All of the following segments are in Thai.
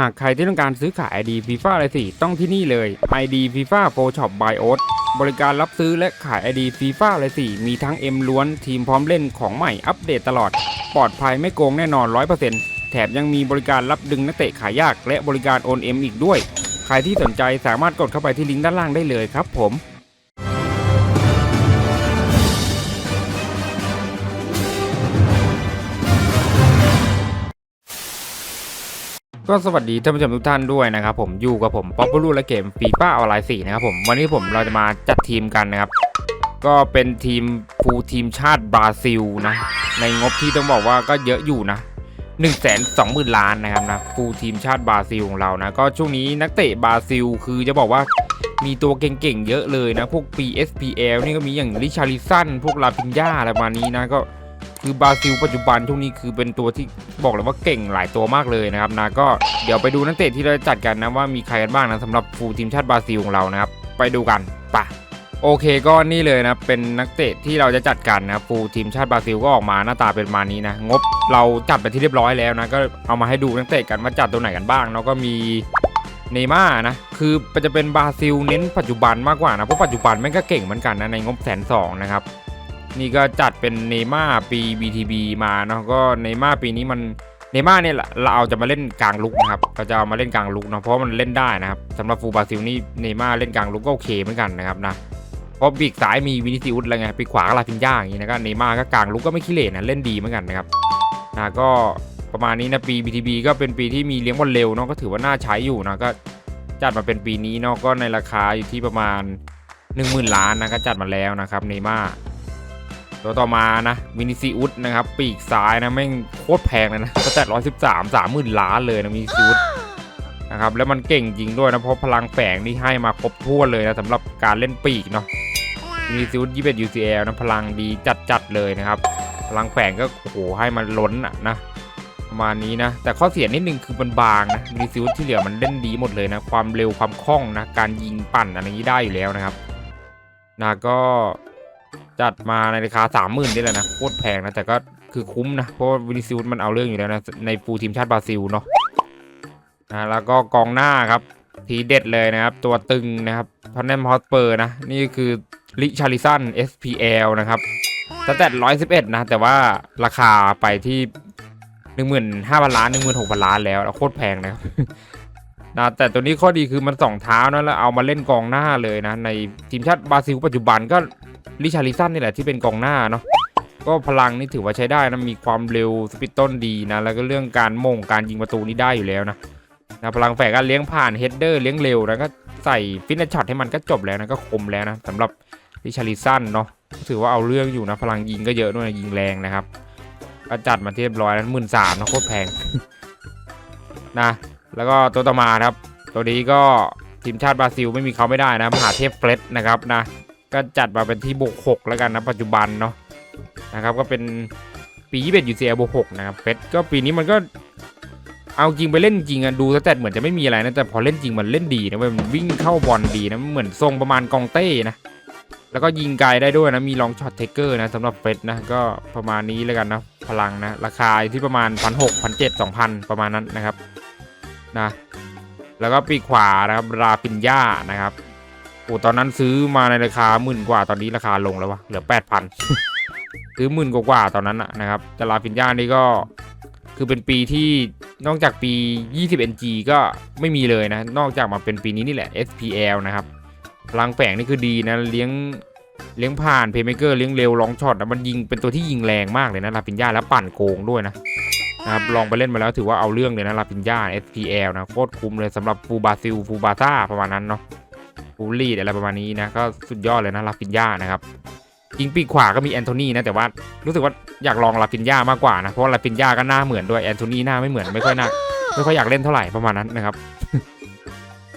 หากใครที่ต้องการซื้อขาย ID FIFA อะไรสิต้องที่นี่เลย ID FIFA Pro Shop by Oat บริการรับซื้อและขาย ID FIFA อะไรสิมีทั้ง M ล้วนทีมพร้อมเล่นของใหม่อัปเดตตลอด ปลอดภัยไม่โกงแน่นอน 100%แถมยังมีบริการรับดึงนักเตะขายยาก และบริการโอนเอ็มอีกด้วย ใครที่สนใจสามารถกดเข้าไปที่ลิงก์ด้านล่างได้เลยครับผม ก็สวัสดีท่านผู้ชมทุกท่านด้วยนะครับผมอยู่กับผมป๊อปปูลูและเกมฟีฟ่าออนไลน์4นะครับผมวันนี้ผมเราจะมาจัดทีมกันนะครับ ก็เป็นทีมฟูลทีมชาติบราซิลนะ ในงบที่ต้องบอกว่าก็เยอะอยู่นะ1นึ่งแสนสองหมื่นล้านนะครับนะฟูลทีมชาติบราซิลของเรานะ ก็ช่วงนี้นักเตะบราซิล คือจะบอกว่ามีตัวเก่งๆเยอะเลยนะ พวก PSPL นี่ก็มีอย่างริชาริสันพวกลาพินยาอะไรประมาณนี้นะก็ คือบราซิลปัจจุบันช่วงนี้คือเป็นตัวที่บอกเลยว่าเก่งหลายตัวมากเลยนะครับนะก็เดี๋ยวไปดูนักเตะที่เราจะจัดกันนะว่ามีใครกันบ้างนะสำหรับฟูลทีมชาติบราซิลของเรานะครับไปดูกันปะโอเคก็นี่เลยนะเป็นนักเตะที่เราจะจัดกันนะฟูลทีมชาติบราซิลก็ออกมาหน้าตาเป็นมานี้นะงบเราจัดไปที่เรียบร้อยแล้วนะก็เอามาให้ดูนักเตะกันว่าจัดตัวไหนกันบ้างเนาะก็มีเนย์ม่าร์นะคือจะเป็นบราซิลเน้นปัจจุบันมากกว่านะเพราะปัจจุบันแม่งก็เก่งเหมือนกันนะในงบแสนสองนะครับ นี่ก็จัดเป็นเนย์ม่าปี BTB มาเนาะก็เนย์ม่าปีนี้มันเนย์ม่าเนี่ยเราเอาจะมาเล่นกลางลุกนะครับก็จะเอามาเล่นกลางลุกเนาะเพราะมันเล่นได้นะครับสำหรับฟูบาซิลนี่เนย์ม่าเล่นกลางลุกก็โอเคเหมือนกันนะครับนะเพราะปีกซ้ายมีวินิซิอุสอะไรไงปีกขวาก็ลาพินย่าอย่างงี้นะก็เนย์ม่าก็กลางลุกก็ไม่ขี้เหร่นะเล่นดีเหมือนกันนะครับนะก็ประมาณนี้นะปี BTB ก็เป็นปีที่มีเลี้ยงบอลเร็วเนาะก็ถือว่าน่าใช้อยู่นะก็จัดมาเป็นปีนี้เนาะก็ในราคาอยู่ที่ประมาณ 10,000 ล้านนะก็จัดมาแล้วนะครับเนม่า ตัวต่อมานะวินิซิอุสนะครับปีกซ้ายนะแม่งโคตรแพงเลยนะก็แต่ร้อยสิบสามสามหมื่นล้านเลยนะวินิซิอุสนะครับแล้วมันเก่งจริงด้วยนะเพราะพลังแฝงนี่ให้มาครบถ้วนเลยนะสำหรับการเล่นปีกเนาะวินิซิอุสยี่สิบเอ็ด UCL นะพลังดีจัดๆเลยนะครับพลังแฝงก็โอ้โหให้มันล้นอะนะประมาณนี้นะแต่ข้อเสียนิดนึงคือมันบางนะวินิซิอุสที่เหลือมันเล่นดีหมดเลยนะความเร็วความคล่องนะการยิงปั่นอะไรนี้ได้อยู่แล้วนะครับนะก็ จัดมาในราคาสามหมื่นนี่แหละนะโคตรแพงนะแต่ก็คือคุ้มนะ เพราะวินิซิอุสมันเอาเรื่องอยู่แล้วนะ ในฟูลทีมชาติบราซิลเนาะนะแล้วก็กองหน้าครับ ทีเด็ดเลยนะครับ ตัวตึงนะครับพอนแนมฮอสเปอร์นะ นี่คือลิชาริสัน SPL นะครับสแตทร้อยสิบเอ็ดนะ แต่ว่าราคาไปที่หนึ่งหมื่นห้าพันล้านหนึ่งหมื่นหกพันล้านแล้วแล้วโคตรแพงนะครับนะแต่ตัวนี้ข้อดีคือมันสองเท้านะแล้วเอามาเล่นกองหน้าเลยนะ ในทีมชาติบราซิลปัจจุบันก็ ลิชาริสันนี่แหละที่เป็นกองหน้าเนาะก็พลังนี่ถือว่าใช้ได้นะมีความเร็วสปิตต้นดีนะแล้วก็เรื่องการมงการยิงประตูนี่ได้อยู่แล้วนะนะพลังแฝงก็เลี้ยงผ่านเฮดเดอร์เลี้ยงเร็วแล้วก็ใส่ฟินเนสช็อตให้มันก็จบแล้วนะก็คมแล้วนะสำหรับลิชาริสันเนาะถือว่าเอาเรื่องอยู่นะพลังยิงก็เยอะด้วยนะยิงแรงนะครับก็จัดมาเรียบร้อยนั้นหมื่นสามนะโคตรแพงนะแล้วก็ตัวต่อมาครับ ตัวนี้ก็ทีมชาติบราซิลไม่มีเขาไม่ได้นะมหาเทพเฟรดนะครับนะ ก็จัดมาเป็นที่บวกหกแล้วกันนะปัจจุบันเนาะนะครับก็เป็นปี21 UCL บวกหกนะครับเฟสก็ปีนี้มันก็เอาจริงไปเล่นจริงอะดูสแตทเหมือนจะไม่มีอะไรนะแต่พอเล่นจริงมันเล่นดีนะเว้ยมันวิ่งเข้าบอลดีนะเหมือนทรงประมาณกองเต้นะแล้วก็ยิงไกลได้ด้วยนะมีลองช็อตเทคเกอร์นะสำหรับเฟสนะก็ประมาณนี้แล้วกันนะพลังนะราคาอยู่ที่ประมาณพันหกพันเจ็ดสองพันประมาณนั้นนะครับนะแล้วก็ปีขวานะครับราปินย่านะครับ โอ้ตอนนั้นซื้อมาในราคาหมื่นกว่าตอนนี้ราคาลงแล้ววะเหลือแปดพันซื้อหมื่นกว่าตอนนั้นนะครับแต่ลาฟินย่านี่ก็คือเป็นปีที่นอกจากปี 20 NG ก็ไม่มีเลยนะ นอกจากมาเป็นปีนี้นี่แหละ SPL นะครับพลังแฝงนี่คือดีนะเลี้ยงเลี้ยงผ่านเพย์เมเกอร์เลี้ยงเร็วลองช็อตนะมันยิงเป็นตัวที่ยิงแรงมากเลยนะลาฟินยาแล้วปั่นโกงด้วยนะนะครับลองไปเล่นมาแล้วถือว่าเอาเรื่องเลยนะลาฟินยา SPL นะโคตรคุ้มเลยสำหรับฟูบาซิลฟูบาซ่าประมาณนั้นเนาะ ฟูลลีดอะไรประมาณนี้นะก็สุดยอดเลยนะลาฟินยานะครับยิงปีกขวาก็มีแอนโทนีนะแต่ว่ารู้สึกว่าอยากลองลาฟินยามากกว่านะเพราะลาฟินยาก็หน้าเหมือนด้วยแอนโทนีหน้าไม่เหมือนไม่ค่อยน่าไม่ค่อยอยากเล่นเท่าไหร่ประมาณนั้นนะครับ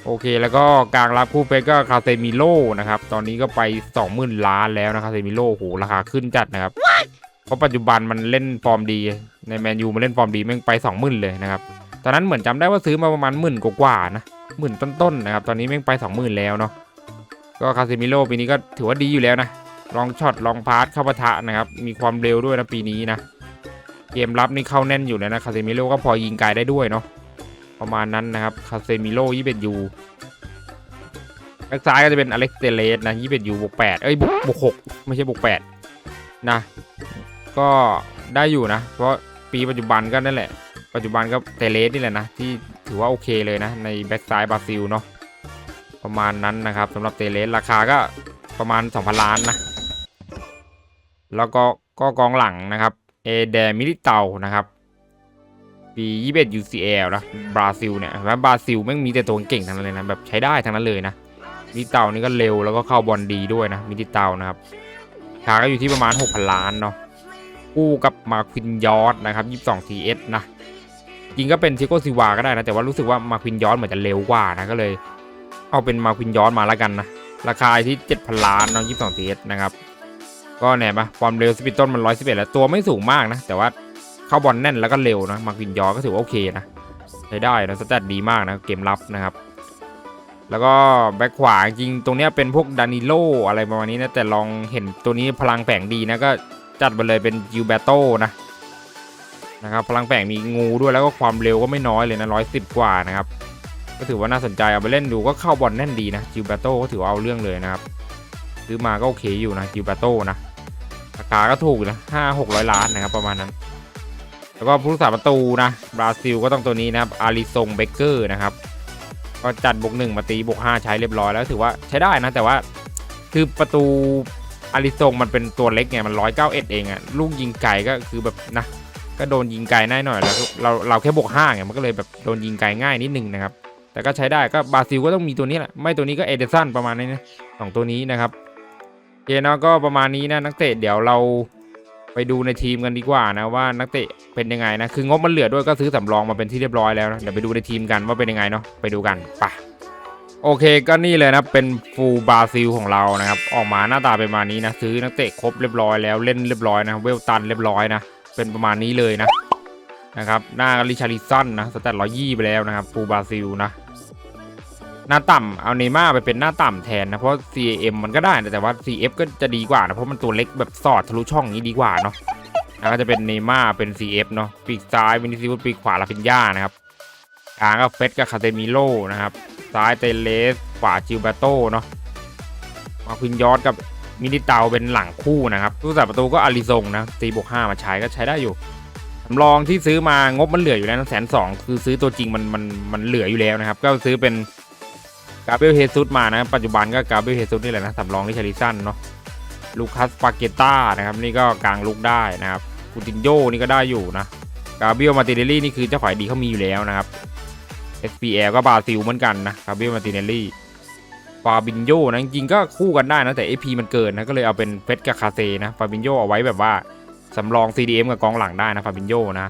โอเคแล้วก็กลางรับคู่เฟสก็คาเซมิโลนะครับตอนนี้ก็ไป 20,000 ล้านแล้วนะคาเซมิโลโหราคาขึ้นจัดนะครับเพราะปัจจุบันมันเล่นฟอร์มดีในแมนยูมันเล่นฟอร์มดีแม่งไป 20,000 เลยนะครับตอนนั้นเหมือนจำได้ว่าซื้อมาประมาณหมื่นกว่านะ หมื่นต้นๆนะครับ ตอนนี้แม่งไปสองหมื่นแล้วเนาะ ก็คาซิมิโลปีนี้ก็ถือว่าดีอยู่แล้วนะ ลองช็อตลองพาสเข้าปะทะนะครับ มีความเร็วด้วยนะปีนี้นะ เกมรับนี่เข้าแน่นอยู่แล้วนะคาซิมิโลก็พอยิงไกลได้ด้วยเนาะ ประมาณนั้นนะครับ คาเซมิโร่ยี่สิบยูแบ็กซ้ายก็จะเป็นอเล็กเตเลสนะยี่สิบยูบวกแปดเอ้ยบวกบวกหกไม่ใช่บวกแปดนะ ก็ได้อยู่นะ เพราะปีปัจจุบันก็นั่นแหละ ปัจจุบันก็เตเลสนี่แหละนะที่ ถือว่าโอเคเลยนะ ในแบ็กซ้ายบราซิลเนาะประมาณนั้นนะครับสำหรับเตเลสราคาก็ประมาณ 2,000 ล้านนะ แล้วก็ก็กองหลังนะครับเอเดมิลิเตานะครับปี21 UCL นะบราซิลเนี่ยเห็นไหมบราซิลแม่งมีแต่ตัวเก่งทั้งนั้นเลยนะแบบใช้ได้ทั้งนั้นเลยนะมิลิเตานี่ก็เร็วแล้วก็เข้าบอลดีด้วยนะมิลิเตานะครับราคาก็อยู่ที่ประมาณ 6,000 ล้านเนาะคู่กับมาควินยอร์ดนะครับ22 TS นะ จริงก็เป็นทิโกซิวาก็ได้นะ แต่ว่ารู้สึกว่ามาควินย้อร์ดเหมือนจะเร็วกว่านะก็เลย เอาเป็นมาควินย้อร์ดมาแล้วกันนะ ราคาที่ 7,000 ล้านเนาะ22 TS นะครับ ก็แน่ปะความเร็วสปีดต้นมัน111แล้วตัวไม่สูงมากนะ แต่ว่าเข้าบอลแน่นแล้วก็เร็วนะมาควินย้อร์ดก็ถือว่าโอเคนะใช้ได้นะสแตทดีมากนะเกมรับนะครับ แล้วก็แบ็คขวาจริงตรงเนี้ยเป็นพวกดานิโลอะไรประมาณนี้นะแต่ลองเห็นตัวนี้พลังแฝงดีนะก็จัดไปเลยเป็นจิวเบโตนะ นะครับพลังแฝงมีงูด้วยแล้วก็ความเร็วก็ไม่น้อยเลยนะร้อยสิบกว่านะครับก็ถือว่าน่าสนใจเอาไปเล่นดูก็เข้าบอลแน่นดีนะจิวเบโต้ก็ถือว่าเอาเรื่องเลยนะครับซื้อมาก็โอเคอยู่นะจิวเบโต้นะราคาก็ถูกนะห้าหกร้อยล้านนะครับประมาณนั้น แล้วก็ผู้รักษาประตูนะบราซิลก็ต้องตัวนี้นะครับอาริซงเบเกอร์นะครับก็จัดบวกหนึ่งมาตีบวกห้าใช้เรียบร้อยแล้วถือว่าใช้ได้นะแต่ว่าคือประตูอาริซงมันเป็นตัวเล็กไงมันร้อยเก้าเอ็ดเองอะลูกยิงไกลก็คือแบบนะ ก็โดนยิงไกลง่ายหน่อยแล้วเราเราแค่บวกห้าไงมันก็เลยแบบโดนยิงไกลง่ายนิดนึงนะครับแต่ก็ใช้ได้ก็บราซิลก็ต้องมีตัวนี้แหละไม่ตัวนี้ก็เอเดสันประมาณนี้นะสองตัวนี้นะครับโอเคเนาะก็ประมาณนี้นะนักเตะเดี๋ยวเราไปดูในทีมกันดีกว่านะว่านักเตะเป็นยังไงนะคืองบมันเหลือด้วยก็ซื้อสำรองมาเป็นที่เรียบร้อยแล้วนะเดี๋ยวไปดูในทีมกันว่าเป็นยังไงเนาะไปดูกันปะโอเคก็นี่เลยนะเป็นฟูลบราซิลของเรานะครับออกมาหน้าตาเป็นมานี้นะซื้อนักเตะครบเรียบร้อยแล้วเล่นเรียบร้อยนะเวลตันเรียบร้อยนะ เป็นประมาณนี้เลยนะนะครับหน้าริชาริสันนะสแตทร้อยยี่ไปแล้วนะครับฟูบราซิลนะหน้าต่ำเอาเนย์ม่าไปเป็นหน้าต่ำแทนนะเพราะ CAM มันก็ได้นะแต่ว่า CF ก็จะดีกว่านะเพราะมันตัวเล็กแบบสอดทะลุช่องนี้ดีกว่าเนาะแล้วก็จะเป็นเนย์ม่าเป็น CF เนาะปีกซ้ายวินิซิวุสปีกขวาลาฟินยานะครับกลางก็เฟสกับคาเตมิโลนะครับซ้ายเตเลสขวาจิลเบโตเนาะมาควินยอร์ดกับ มินิเตาเป็นหลังคู่นะครับผู้สาประตูก็อาริซงนะตีบวกห้ามาใช้ก็ใช้ได้อยู่สำรองที่ซื้อมางบมันเหลืออยู่แล้วแสนสองคือซื้อตัวจริงมันมันมันเหลืออยู่แล้วนะครับ ก็ซื้อเป็นกาเบียลเฮซุสมานะปัจจุบันก็กาเบียลเฮซุสนี่แหละนะสำรองที่ชาริสันเนาะลูคัสปาเกต้านะครับนี่ก็กลางลุกได้นะครับคูตินโยนี่ก็ได้อยู่นะกาเบียลมาติเนลลี่นี่คือเจ้าขายดีเขามีอยู่แล้วนะครับ SPL ก็บราซิลเหมือนกันนะกาเบียลมาติเนลลี่ ฟาบินโยนะจริงก็คู่กันได้นะแต่ AP มันเกินนะก็เลยเอาเป็นเฟสกับคาเซนะฟาบินโยเอาไว้แบบว่าสำรอง CDM กับกองหลังได้นะฟาบินโยนะ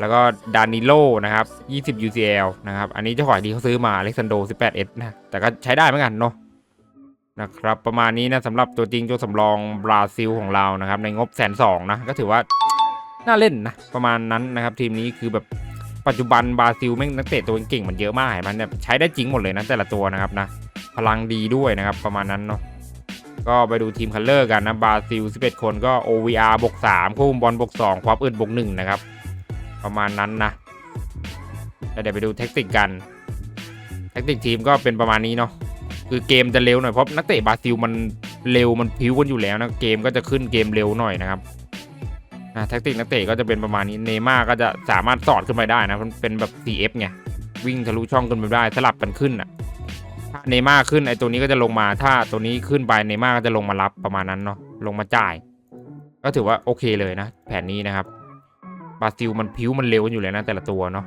แล้วก็ดานิโลนะครับ20 UCL นะครับอันนี้เจ้าของดีเขาซื้อมาเล็กซันโด 18S นะแต่ก็ใช้ได้เหมือนกันเนาะนะครับประมาณนี้นะสำหรับตัวจริงตัวสำรองบราซิลของเรานะครับในงบแสนสองนะก็ถือว่าน่าเล่นนะประมาณนั้นนะครับทีมนี้คือแบบปัจจุบันบราซิลแม่งนักเตะตัวเก่งมันเยอะมากเห็นมันแบบใช้ได้จริงหมดเลยนะแต่ละตัวนะครับนะ พลังดีด้วยนะครับประมาณนั้นเนาะก็ไปดูทีมคัลเลอร์กันนะบราซิล 11 คนก็ OVR บวก3คู่บอลบวก2ความอึดบวก1นะครับ ประมาณนั้นนะแล้วเดี๋ยวไปดูแท็กติกกันแท็กติกทีมก็เป็นประมาณนี้เนาะคือเกมจะเร็วหน่อยเพราะนักเตะบราซิลมันเร็วมันพิ้วกันอยู่แล้วนะเกมก็จะขึ้นเกมเร็วหน่อยนะครับนะแท็กติกนักเตะก็จะเป็นประมาณนี้เนม่าก็จะสามารถสอดขึ้นไปได้นะมันเป็นแบบ CF ไงวิ่งทะลุช่องขึ้นไปได้สลับกันขึ้นอะ ถ้าเนม่าขึ้นไอตัวนี้ก็จะลงมาถ้าตัวนี้ขึ้นไปเนม่าก็จะลงมารับประมาณนั้นเนาะลงมาจ่าย ก็ถือว่าโอเคเลยนะ แผนนี้นะครับบราซิลมันพิ้วมันเร็วกันอยู่เลยนะแต่ละตัวเนาะ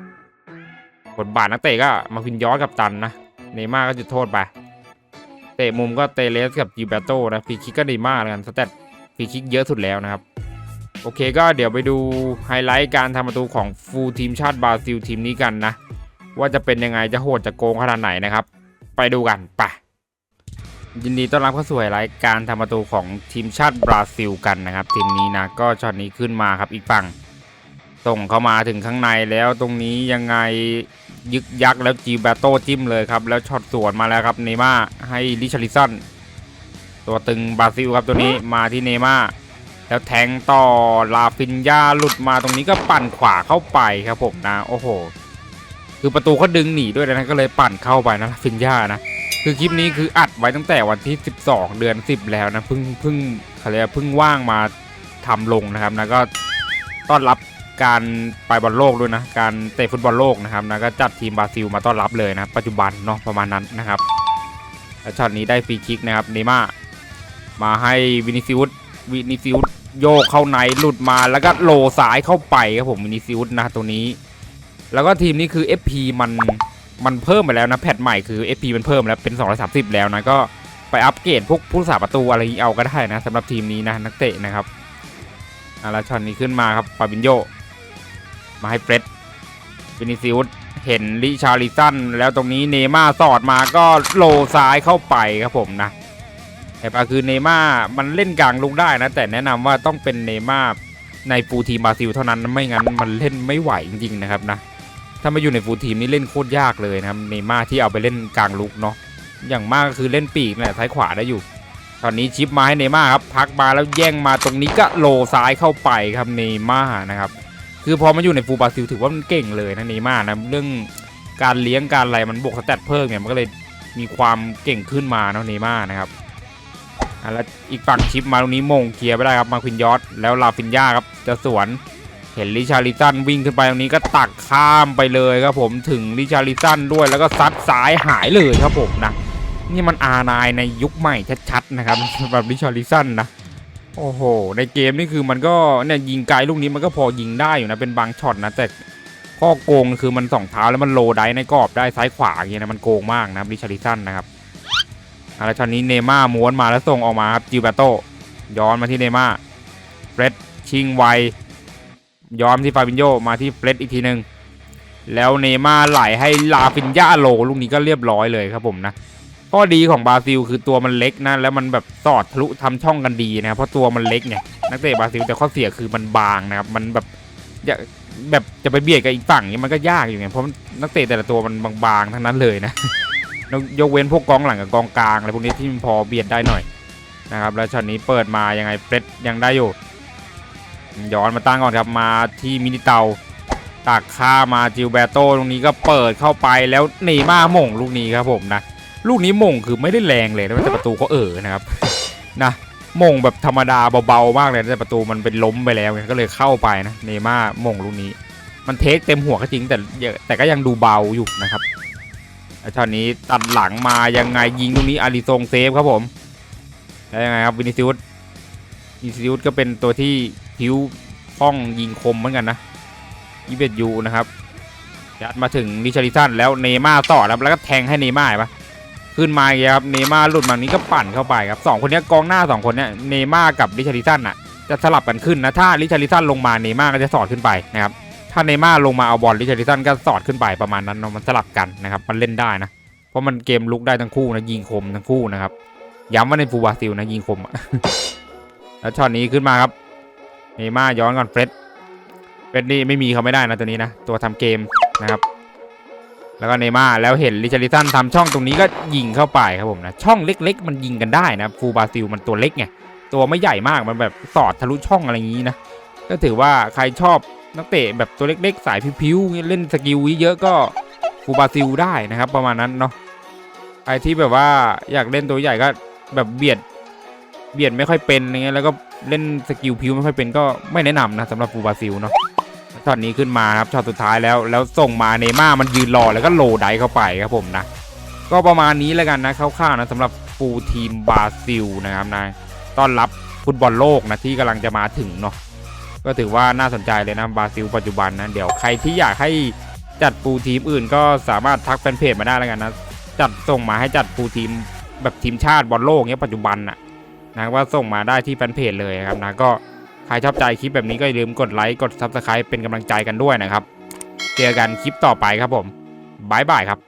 บทบาทนักเตะก็มาพินย้อสกับตันนะเนม่าก็จุดโทษไปเตะมุมก็เตเลสกับจิเบโตนะฟรีคิกก็ดีมากันสเตตฟรีคิกเยอะสุดแล้วนะครับโอเคก็เดี๋ยวไปดูไฮไลท์การทำประตูของฟูลทีมชาติบราซิลทีมนี้กันนะ ว่าจะเป็นยังไงจะโหดจะโกงขนาดไหนนะครับ ไปดูกันไปยินดีต้อนรับเข้าสู่ไฮไลท์การทำประตูของทีมชาติบราซิลกันนะครับ ทีมนี้นะก็ช็อตนี้ขึ้นมาครับอีกฝั่งส่งเข้ามาถึงข้างในแล้วตรงนี้ยังไงยึกยักแล้วจีแบโตจิ้มเลยครับ แล้วช็อตสวนมาแล้วครับเนม่าให้ลิชาริสันตัวตึงบราซิลครับตัวนี้มาที่เนม่าแล้วแทงต่อลาฟินยาหลุดมาตรงนี้ก็ปั่นขวาเข้าไปครับผมนะโอ้โห คือประตูเขาดึงหนีด้วยนะก็เลยปั่นเข้าไปนะฟินย่านะคือคลิปนี้คืออัดไว้ตั้งแต่วันที่ 12 เดือน 10 แล้วนะเพิ่งเพิ่งเขาเรียกเพิ่งว่างมาทำลงนะครับนะก็ต้อนรับการไปบอลโลกด้วยนะการเตะฟุตบอลโลกนะครับนะก็จัดทีมบราซิลมาต้อนรับเลยนะปัจจุบันเนาะประมาณนั้นนะครับแล้วช็อตนี้ได้ฟรีคิกนะครับเนม่ามาให้วินิซิอุสวินิซิอุสโยกเข้าในหลุดมาแล้วก็โลซ้ายเข้าไปครับผมวินิซิอุสนะตัวนี้ แล้วก็ทีมนี้คือ FP มันมันเพิ่มไปแล้วนะแพทใหม่คือ FP มันเพิ่มแล้วเป็น 230 แล้วนะก็ไปอัปเกรดพวกผู้รักษาประตูอะไรเอาก็ได้นะสำหรับทีมนี้นะนักเตะนะครับอะแล้วช็อตนี้ขึ้นมาครับฟาบินโยมาให้เฟร็ดวินิซิอุสเห็นลิชาริสันแล้วตรงนี้เนม่าสอดมาก็โลซ้ายเข้าไปครับผมนะแต่ปาคือเนม่ามันเล่นกลางลุกได้นะ แต่แนะนำว่าต้องเป็นเนม่าในฟูทีมบราซิลเท่านั้นไม่งั้นมันเล่นไม่ไหวจริงๆนะครับนะ ถ้ามาอยู่ในฟูลทีมนี่เล่นโคตรยากเลยนะครับเนม่าที่เอาไปเล่นกลางลุกเนาะอย่างมากก็คือเล่นปีกเนี่ยซ้ายขวาได้อยู่ ตอนนี้ชิปมาให้เนม่าครับพักมาแล้วแย่งมาตรงนี้ก็โลซ้ายเข้าไปครับเนม่านะครับคือพอมาอยู่ในฟูบราซิลถือว่ามันเก่งเลยนะเนม่านะเรื่องการเลี้ยงการอะไรมันบวกสแตทเพิ่มเนี่ยมันก็เลยมีความเก่งขึ้นมาเนาะเนม่านะครับแล้วอีกฝั่งชิปมาตรงนี้มงเคลียร์ไปได้ครับมาควินยอสแล้วลาฟินยาครับจะสวน เห็นลิชาริสันวิ่งขึ้นไปตรงนี้ก็ตักข้ามไปเลยครับผมถึงลิชาริสันด้วยแล้วก็ซัดสายหายเลยครับผมนะ นี่มันอานายในยุคใหม่ชัดๆนะครับสำหรับลิชาริสันนะโอ้โห ในเกมนี่คือมันก็เนี่ยยิงไกลลูกนี้มันก็พอยิงได้อยู่นะเป็นบางช็อตนะแต่ข้อโกงคือมันสองเท้าแล้วมันโลได้ในกรอบได้ซ้ายขวาอย่างเงี้ยนะมันโกงมากนะลิชาริสันนะครับอาละช็อตนี้เนม่าม้วนมาแล้วส่งออกมาครับจิวเบโตย้อนมาที่เนม่าเฟร็ดชิงไว ย้อมที่ฟาบินโยมาที่เฟรดอีกทีหนึ่งแล้วเนย์ม่าไหลให้ลาฟินยาโลลูกนี้ก็เรียบร้อยเลยครับผมนะข้อดีของบราซิลคือตัวมันเล็กนะแล้วมันแบบสอดทะลุทำช่องกันดีนะเพราะตัวมันเล็กไงนักเตะบราซิลแต่ข้อเสียคือมันบางนะครับมันแบบอย่าแบบจะไปเบียดกับอีกฝั่งนี้มันก็ยากอยู่ไงเพราะนักเตะแต่ละตัวมันบางๆทั้งนั้นเลยนะยกเว้นพวกกองหลังกับกองกลางอะไรพวกนี้ที่มันพอเบียดได้หน่อยนะครับแล้วช็อตนี้เปิดมายังไงเฟรดยังได้อยู่ ย้อนมาตั้งก่อนครับมาที่มินิเตาตักข้ามาจิลเบโตตรงนี้ก็เปิดเข้าไปแล้วเนย์ม่าหม่งลูกนี้ครับผมนะลูกนี้หม่งคือไม่ได้แรงเลยนะแต่ประตูก็เออนะครับนะหม่งแบบธรรมดาเบาๆมากเลยแต่ประตูมันเป็นล้มไปแล้วก็เลยเข้าไปนะเนย์ม่าหม่งลูกนี้ มันเทคเต็มหัวก็จริงแต่แต่ก็ยังดูเบาอยู่นะครับแล้วช็อตนี้ตัดหลังมายังไงยิงตรงนี้อาริซงเซฟครับผมแล้วยังไงครับวินิซิอุสวินิซิอุสก็เป็นตัวที่ ผิวป้องยิงคมเหมือนกันนะยีเบตยูนะครับยัดมาถึงลิชาริสันแล้วเนม่าต่อครับแล้วก็แทงให้เนม่าร์เห็นปะขึ้นมาครับเนม่าหลุดมานี้ก็ปั่นเข้าไปครับสองคนนี้กองหน้าสองคนเนี้ยเนม่ากับลิชาริสันอะจะสลับกันขึ้นนะถ้าลิชาริสันลงมาเนม่าก็จะสอดขึ้นไปนะครับถ้าเนม่าลงมาเอาบอลลิชาริสันก็สอดขึ้นไปประมาณนั้นเนาะมันสลับกันนะครับมันเล่นได้นะเพราะมันเกมลุกได้ทั้งคู่นะยิงคมทั้งคู่นะครับย้ำว่าในฟูบาซิลนะยิงคมแล้วช็อตนี้ขึ้นมาครับ เนย์มาร์ย้อนก่อนเฟร็ดเฟร็ดนี่ไม่มีเขาไม่ได้นะตัวนี้นะ ตัวทำเกมนะครับ แล้วก็เนย์ม่าร์แล้วเห็นลิชาริสันทำช่องตรงนี้ก็ยิงเข้าไปครับผมนะ ช่องเล็ก ๆ มันยิงกันได้นะฟูบราซิลมันตัวเล็กไงตัวไม่ใหญ่มากมันแบบสอดทะลุช่องอะไรอย่างนี้นะก็ถือว่าใครชอบนักเตะแบบตัวเล็กๆ สายพิ้วๆเล่นสกิลเยอะก็ฟูบราซิลได้นะครับ ประมาณนั้นเนาะใครที่แบบว่าอยากเล่นตัวใหญ่ก็แบบเบียด เบียดไม่ค่อยเป็นอะไรเงี้ยแล้วก็เล่นสกิลพิวไม่ค่อยเป็นก็ไม่แนะนำนะสำหรับฟูลบราซิลเนาะช็อตนี้ขึ้นมาครับช็อตสุดท้ายแล้วแล้วส่งมาเนย์ม่ามันยืนรอแล้วก็โลไดเข้าไปครับผมนะ ก็ประมาณนี้แล้วกันนะคร่าวๆนะสำหรับฟูลทีมบราซิลนะครับนะต้อนรับฟุตบอลโลกนะที่กำลังจะมาถึงเนาะก็ถือว่าน่าสนใจเลยนะบราซิลปัจจุบันนะเดี๋ยวใครที่อยากให้จัดฟูลทีมอื่นก็สามารถทักแฟนเพจมาได้แล้วกันนะจัดส่งมาให้จัดฟูลทีมแบบทีมชาติบอลโลกเนี้ยปัจจุบันน่ะ นะว่าส่งมาได้ที่แฟนเพจเลยครับนะก็ใครชอบใจคลิปแบบนี้ก็อย่าลืมกดไลค์กด Subscribe เป็นกำลังใจกันด้วยนะครับ เจอกันคลิปต่อไปครับผมบายบายครับ